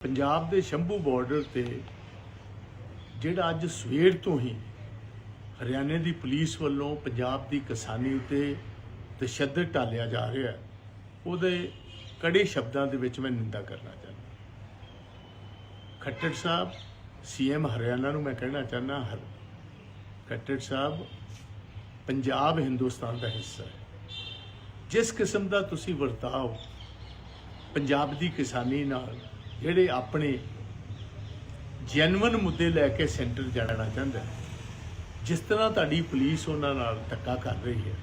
ਪੰਜਾਬ ਦੇ ਸ਼ੰਭੂ ਬਾਰਡਰ ਤੇ ਜਿਹੜਾ ਅੱਜ ਸਵੇਰ ਤੋਂ ਹੀ ਹਰਿਆਣੇ ਦੀ ਪੁਲਿਸ ਵੱਲੋਂ ਪੰਜਾਬ ਦੀ ਕਿਸਾਨੀ ਉਤੇ ਤਸ਼ੱਦਦ ਢਾਲਿਆ ਜਾ ਰਿਹਾ ਹੈ, ਉਹਦੇ ਕੜੇ ਸ਼ਬਦਾਂ ਦੇ ਵਿੱਚ ਮੈਂ ਨਿੰਦਾ ਕਰਨਾ ਚਾਹੁੰਦਾ ਖੱਟੜ ਸਾਹਿਬ ਸੀਐਮ ਹਰਿਆਣਾ ਨੂੰ ਮੈਂ ਕਹਿਣਾ ਚਾਹੁੰਦਾ ਹਰ ਖੱਟੜ ਸਾਹਿਬ, ਪੰਜਾਬ ਹਿੰਦੁਸਤਾਨ ਦਾ ਹਿੱਸਾ ਹੈ। ਜਿਸ ਕਿਸਮ ਦਾ ਤੁਸੀਂ ਵਰਤਾਓ, ਪੰਜਾਬ ਦੀ ਕਿਸਾਨੀ ਨਾਲ ਜਿਹੜੇ ਆਪਣੇ ਜੈਨੂਇਨ ਮੁੱਦੇ ਲੈ ਕੇ ਸੈਂਟਰ ਜਾਣਾ ਚਾਹੁੰਦਾ ਹੈ। ਜਿਸ ਤਰ੍ਹਾਂ ਤੁਹਾਡੀ ਪੁਲਿਸ ਉਹਨਾਂ ਨਾਲ ਧੱਕਾ ਕਰ ਰਹੀ ਹੈ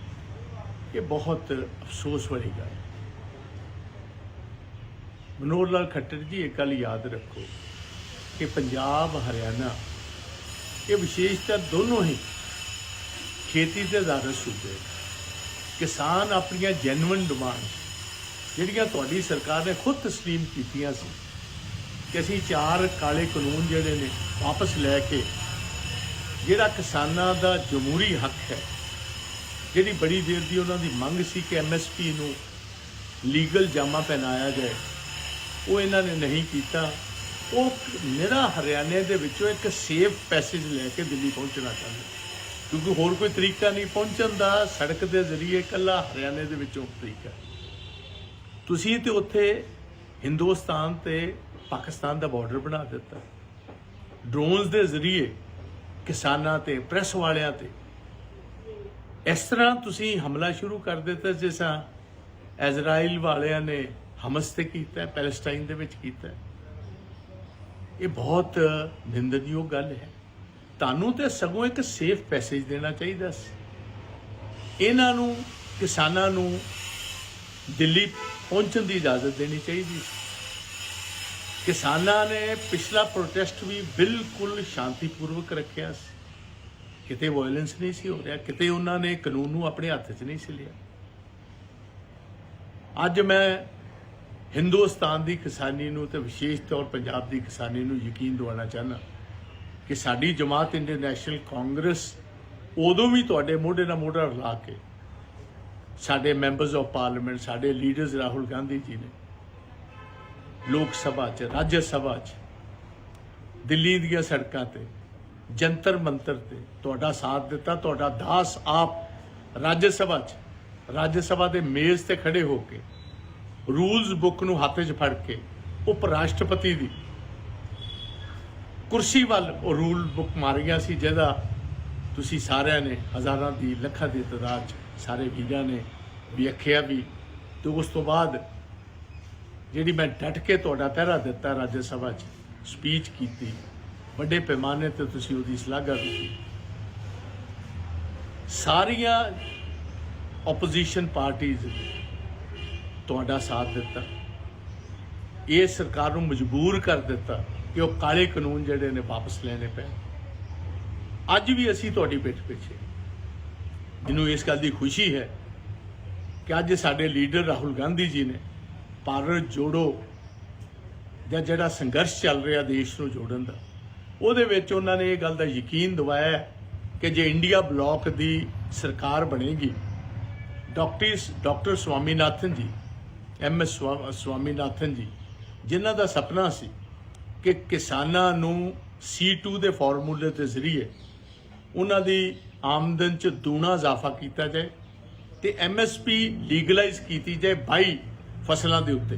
ਇਹ ਬਹੁਤ ਅਫਸੋਸ ਵਾਲੀ ਗੱਲ ਹੈ ਮਨੋਹਰ ਲਾਲ ਖੱਟਰ ਜੀ ਇਹ ਗੱਲ ਯਾਦ ਰੱਖੋ ਕਿ ਪੰਜਾਬ ਹਰਿਆਣਾ ਇਹ ਵਿਸ਼ੇਸ਼ਤਾ ਦੋਨੋਂ ਹੀ ਖੇਤੀ ਤੇ ਆਧਾਰਿਤ ਸੂਬੇ ਕਿਸਾਨ ਆਪਣੀਆਂ ਜੈਨੂਇਨ ਡਿਮਾਂਡ ਜਿਹੜੀਆਂ ਤੁਹਾਡੀ ਸਰਕਾਰ ਨੇ ਖੁਦ تسلیم ਕੀਤੀਆਂ ਸੀ ਕਿ ਅਸੀਂ ਚਾਰ ਕਾਲੇ ਕਾਨੂੰਨ ਜਿਹੜੇ ਨੇ ਵਾਪਸ ਲੈ ਕੇ ਜਿਹੜਾ ਕਿਸਾਨਾਂ ਦਾ ਜਮਹੂਰੀ ਹੱਕ ਹੈ, ਜਿਹੜੀ ਬੜੀ ਦੇਰ ਦੀ ਉਹਨਾਂ ਦੀ ਮੰਗ ਸੀ ਕਿ ਐਮਐਸਪੀ ਨੂੰ ਲੀਗਲ ਜਾਮਾ ਪਹਿਨਾਇਆ ਜਾਏ, ਉਹ ਇਹਨਾਂ ਨੇ ਨਹੀਂ ਕੀਤਾ। ਉਹ ਮੇਰਾ ਹਰਿਆਣੇ ਦੇ ਵਿੱਚੋਂ ਇੱਕ ਸੇਫ ਪੈਸੇਜ ਲੈ ਕੇ ਦਿੱਲੀ ਪਹੁੰਚਣਾ ਚਾਹੁੰਦੇ ਕਿਉਂਕਿ ਹੋਰ ਕੋਈ ਤਰੀਕਾ ਨਹੀਂ ਪਹੁੰਚਣ ਦਾ, ਸੜਕ ਦੇ ਜ਼ਰੀਏ ਇਕੱਲਾ ਹਰਿਆਣੇ ਦੇ ਵਿੱਚੋਂ ਤਰੀਕਾ। ਤੁਸੀਂ ਤੇ ਉੱਥੇ ਹਿੰਦੁਸਤਾਨ ਤੇ ਪਾਕਿਸਤਾਨ ਦਾ ਬਾਰਡਰ ਬਣਾ ਦਿੱਤਾ। ਡਰੋਨਸ ਦੇ ਜ਼ਰੀਏ ਕਿਸਾਨਾਂ ਤੇ ਪ੍ਰੈਸ ਵਾਲਿਆਂ ਤੇ। ਇਸ ਤਰ੍ਹਾਂ ਤੁਸੀਂ ਹਮਲਾ ਸ਼ੁਰੂ ਕਰ ਦਿੱਤਾ ਜਿਸ ਤਰ੍ਹਾਂ ਇਜ਼ਰਾਈਲ ਵਾਲਿਆਂ ਨੇ ਹਮਸ ਤੇ ਕੀਤਾ, ਪੈਲਸਟਾਈਨ ਦੇ ਵਿੱਚ ਕੀਤਾ। ਇਹ ਬਹੁਤ ਨਿੰਦਣਯੋਗ ਗੱਲ ਹੈ। ਤੁਹਾਨੂੰ ਤੇ ਸਗੋਂ ਇੱਕ ਸੇਫ ਪੈਸੇਜ ਦੇਣਾ ਚਾਹੀਦਾ ਸੀ। ਇਹਨਾਂ ਨੂੰ, ਕਿਸਾਨਾਂ ਨੂੰ ਦਿੱਲੀ ਪਹੁੰਚਣ ਦੀ ਇਜਾਜ਼ਤ ਦੇਣੀ ਚਾਹੀਦੀ ਸੀ। ਕਿਸਾਨਾਂ ਨੇ ਪਿਛਲਾ ਪ੍ਰੋਟੈਸਟ ਵੀ ਬਿਲਕੁਲ ਸ਼ਾਂਤੀਪੂਰਵਕ ਰੱਖਿਆ ਸੀ। ਕਿਤੇ ਵਾਇਲੈਂਸ ਨਹੀਂ ਸੀ ਹੋ ਰਿਹਾ, ਕਿਤੇ ਉਹਨਾਂ ਨੇ ਕਾਨੂੰਨ ਨੂੰ ਆਪਣੇ ਹੱਥ 'ਚ ਨਹੀਂ ਸੀ ਲਿਆ। ਅੱਜ ਮੈਂ ਹਿੰਦੁਸਤਾਨ ਦੀ ਕਿਸਾਨੀ ਨੂੰ ਤੇ ਵਿਸ਼ੇਸ਼ ਤੌਰ ਪੰਜਾਬ ਦੀ ਕਿਸਾਨੀ ਨੂੰ ਯਕੀਨ ਦਿਵਾਉਣਾ ਚਾਹੁੰਦਾ ਕਿ ਸਾਡੀ ਜਮਾਤ ਇੰਟਰਨੈਸ਼ਨਲ ਕਾਂਗਰਸ ਉਦੋਂ ਵੀ ਤੁਹਾਡੇ ਮੋਢੇ ਨਾਲ ਮੋਢਾ ਰਲਾ ਕੇ ਸਾਡੇ ਮੈਂਬਰਸ ਆਫ ਪਾਰਲੀਮੈਂਟ ਸਾਡੇ ਲੀਡਰਸ ਰਾਹੁਲ ਗਾਂਧੀ ਜੀ ਨੇ ਲੋਕ ਸਭਾ 'ਚ, ਰਾਜ ਸਭਾ 'ਚ ਦਿੱਲੀ ਦੀਆਂ ਸੜਕਾਂ ਤੇ, ਜੰਤਰ ਮੰਤਰ ਤੇ ਤੁਹਾਡਾ ਸਾਥ ਦਿੱਤਾ, ਤੁਹਾਡਾ ਦਾਸ ਆਪ ਰਾਜ ਸਭਾ 'ਚ, ਰਾਜ ਸਭਾ ਦੇ ਮੇਜ਼ ਤੇ ਖੜੇ ਹੋ ਕੇ, ਰੂਲਸ ਬੁੱਕ ਨੂੰ ਹੱਥ 'ਚ ਫੜ ਕੇ ਉਪ ਰਾਸ਼ਟਰਪਤੀ ਦੀ ਕੁਰਸੀ ਵੱਲ ਉਹ ਰੂਲ ਬੁੱਕ ਮਾਰੀਆਂ ਸੀ, ਜਿਹਦਾ ਤੁਸੀਂ ਸਾਰਿਆਂ ਨੇ ਹਜ਼ਾਰਾਂ ਦੀ ਲੱਖਾਂ ਦੀ ਤਾਦਾਦ 'ਚ, ਸਾਰੇ ਵੀਰਾਂ ਨੇ ਵੇਖਿਆ ਵੀ, ਤੇ ਉਸ ਤੋਂ ਬਾਅਦ ਜਿਹੜੀ ਮੈਂ ਡਟ ਕੇ ਤੁਹਾਡਾ ਪਹਿਰਾ ਦਿੱਤਾ ਰਾਜ ਸਭਾ 'ਚ ਸਪੀਚ ਕੀਤੀ। ਵੱਡੇ ਪੈਮਾਨੇ ਤੇ ਤੁਸੀਂ ਉਹਦੀ ਸ਼ਲਾਘਾ ਕੀਤੀ। ਸਾਰੀਆਂ ਆਪੋਜੀਸ਼ਨ ਪਾਰਟੀਆਂ ਤੁਹਾਡਾ ਸਾਥ ਦਿੱਤਾ। ਇਹ ਸਰਕਾਰ ਨੂੰ ਮਜਬੂਰ ਕਰ ਦਿੱਤਾ ਕਿ ਉਹ ਕਾਲੇ ਕਾਨੂੰਨ ਜਿਹੜੇ ਨੇ ਵਾਪਸ ਲੈਣੇ ਪਏ ਅੱਜ ਵੀ ਅਸੀਂ ਤੁਹਾਡੀ ਪਿੱਠ ਪਿੱਛੇ ਜਿਹਨੂੰ ਇਸ ਗੱਲ ਦੀ ਖੁਸ਼ੀ ਹੈ ਕਿ ਅੱਜ ਸਾਡੇ ਲੀਡਰ ਰਾਹੁਲ ਗਾਂਧੀ ਜੀ ਨੇ ਭਾਰਤ ਜੋੜੋ। ਜਾਂ ਜਿਹੜਾ ਸੰਘਰਸ਼ ਚੱਲ ਰਿਹਾ ਦੇਸ਼ ਨੂੰ ਜੋੜਨ ਦਾ, ਉਹਦੇ ਵਿੱਚ ਉਹਨਾਂ ਨੇ ਇਹ ਗੱਲ ਦਾ ਯਕੀਨ ਦਿਵਾਇਆ ਕਿ ਜੇ ਇੰਡੀਆ ਬਲੌਕ ਦੀ ਸਰਕਾਰ ਬਣੇਗੀ, ਡਾਕਟਰ ਡਾਕਟਰ ਸਵਾਮੀਨਾਥਨ ਜੀ, ਐਮ ਐਸ ਸਵਾਮੀਨਾਥਨ ਜੀ, ਜਿਨ੍ਹਾਂ ਦਾ ਸੁਪਨਾ ਸੀ ਕਿ ਕਿਸਾਨਾਂ ਨੂੰ C2 ਦੇ ਫਾਰਮੂਲੇ ਦੇ ਜ਼ਰੀਏ ਉਹਨਾਂ ਦੀ ਆਮਦਨ 'ਚ ਦੂਣਾ ਇਜ਼ਾਫਾ ਕੀਤਾ ਜਾਏ ਤੇ MSP ਲੀਗਲਾਈਜ਼ ਕੀਤੀ ਜਾਏ 22 ਫਸਲਾਂ ਦੇ ਉੱਤੇ।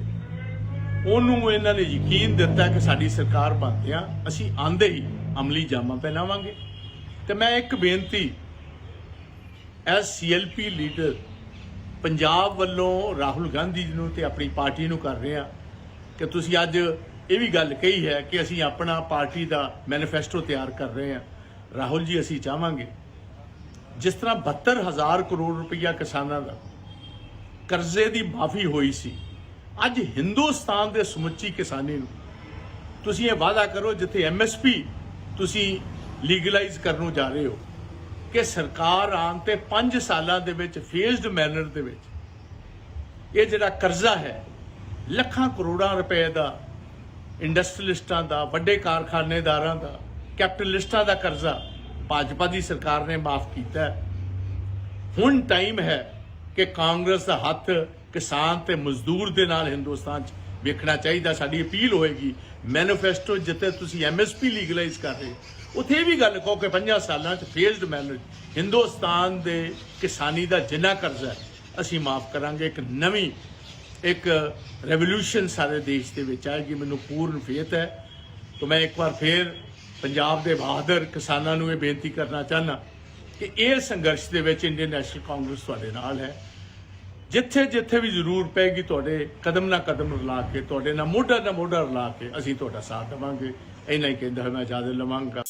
ਉਹਨੂੰ ਇਹਨਾਂ ਨੇ ਯਕੀਨ ਦਿੱਤਾ ਕਿ ਸਾਡੀ ਸਰਕਾਰ ਬਣਦਿਆਂ ਅਸੀਂ ਆਂਦੇ ਹੀ ਅਮਲੀ ਜਾਮਾ ਪਹਿਨਾਵਾਂਗੇ। ਤੇ ਮੈਂ ਇੱਕ ਬੇਨਤੀ ਐਸ ਸੀਐਲਪੀ ਲੀਡਰ ਪੰਜਾਬ ਵੱਲੋਂ ਰਾਹੁਲ ਗਾਂਧੀ ਜੀ ਨੂੰ ਤੇ ਆਪਣੀ ਪਾਰਟੀ ਨੂੰ ਕਰ ਰਹੇ ਆ ਕਿ ਤੁਸੀਂ ਅੱਜ ਇਹ ਵੀ ਗੱਲ ਕਹੀ ਹੈ ਕਿ ਅਸੀਂ ਆਪਣਾ ਪਾਰਟੀ ਦਾ ਮੈਨੀਫੈਸਟੋ ਤਿਆਰ ਕਰ ਰਹੇ ਹਾਂ। ਰਾਹੁਲ ਜੀ, ਅਸੀਂ ਚਾਹਾਂਗੇ ਜਿਸ ਤਰ੍ਹਾਂ 72000 ਕਰੋੜ ਰੁਪਈਆ ਕਿਸਾਨਾਂ ਦਾ ਕਰਜ਼ੇ ਦੀ ਮਾਫੀ ਹੋਈ ਸੀ। ਅੱਜ ਹਿੰਦੁਸਤਾਨ ਦੇ ਸਮੁੱਚੀ ਕਿਸਾਨੀ ਨੂੰ ਤੁਸੀਂ ਇਹ ਵਾਅਦਾ ਕਰੋ ਜਿੱਥੇ ਐਮਐਸਪੀ ਤੁਸੀਂ ਲੀਗਲਾਈਜ਼ ਕਰਨ ਨੂੰ ਜਾ ਰਹੇ ਹੋ ਕਿ ਸਰਕਾਰ ਆਉਣ ਤੇ 5 ਸਾਲਾਂ ਦੇ ਵਿੱਚ ਫੇਜ਼ਡ ਮੈਨਰ ਦੇ ਵਿੱਚ ਇਹ ਜਿਹੜਾ ਕਰਜ਼ਾ ਹੈ, ਲੱਖਾਂ ਕਰੋੜਾਂ ਰੁਪਏ ਦਾ ਇੰਡਸਟਰੀਲਿਸਟਾਂ ਦਾ, ਵੱਡੇ ਕਾਰਖਾਨੇਦਾਰਾਂ ਦਾ ਕੈਪੀਟਲਿਸਟਾਂ ਦਾ ਕਰਜ਼ਾ ਭਾਜਪਾ ਦੀ ਸਰਕਾਰ ਨੇ ਮਾਫ ਕੀਤਾ ਹੈ। ਹੁਣ ਟਾਈਮ ਹੈ ਕਿ ਕਾਂਗਰਸ ਦਾ ਹੱਥ ਕਿਸਾਨ ਤੇ ਮਜ਼ਦੂਰ ਦੇ ਨਾਲ ਹਿੰਦੁਸਤਾਨ 'ਚ ਵੇਖਣਾ ਚਾਹੀਦਾ, ਸਾਡੀ ਅਪੀਲ ਹੋਏਗੀ। ਮੈਨੀਫੈਸਟੋ ਜਿੱਥੇ ਤੁਸੀਂ ਐਮਐਸਪੀ ਲੀਗਲਾਈਜ਼ ਕਰ ਰਹੇ ਉੱਥੇ ਇਹ ਵੀ ਗੱਲ ਕਹੋ ਕਿ 50 ਸਾਲਾਂ 'ਚ ਫੇਜ਼ਡ ਮੈਨਰ ਹਿੰਦੁਸਤਾਨ ਦੇ ਕਿਸਾਨੀ ਦਾ ਜਿੰਨਾ ਕਰਜ਼ਾ ਅਸੀਂ ਮਾਫ ਕਰਾਂਗੇ। ਇੱਕ ਨਵੀਂ, ਇੱਕ ਰੈਵੋਲੂਸ਼ਨ ਸਾਰੇ ਦੇਸ਼ ਦੇ ਵਿੱਚ ਆਏਗੀ, ਮੈਨੂੰ ਪੂਰਨ ਫੇਤ ਹੈ। ਤਾਂ ਮੈਂ ਇੱਕ ਵਾਰ ਫੇਰ ਪੰਜਾਬ ਦੇ ਬਹਾਦਰ ਕਿਸਾਨਾਂ ਨੂੰ ਇਹ ਬੇਨਤੀ ਕਰਨਾ ਚਾਹਨਾ ਕਿ ਇਹ ਸੰਘਰਸ਼ ਦੇ ਵਿੱਚ ਇੰਡੀਅਨ ਨੈਸ਼ਨਲ ਕਾਂਗਰਸ ਤੁਹਾਡੇ ਨਾਲ ਹੈ। ਜਿੱਥੇ ਜਿੱਥੇ ਵੀ ਜ਼ਰੂਰ ਪੈਗੀ ਤੁਹਾਡੇ ਕਦਮ ਨਾਲ ਕਦਮ ਰਲਾ ਕੇ, ਤੁਹਾਡੇ ਨਾਲ ਮੋਢਾ ਨਾਲ ਮੋਢਾ ਰਲਾ ਕੇ ਅਸੀਂ ਤੁਹਾਡਾ ਸਾਥ ਦੇਵਾਂਗੇ। ਇੰਨਾ ਹੀ ਕਹਿੰਦਾ ਹੋਇਆ, ਮੈਂ ਇਜਾਜ਼ਤ ਲਵਾਂਗਾ।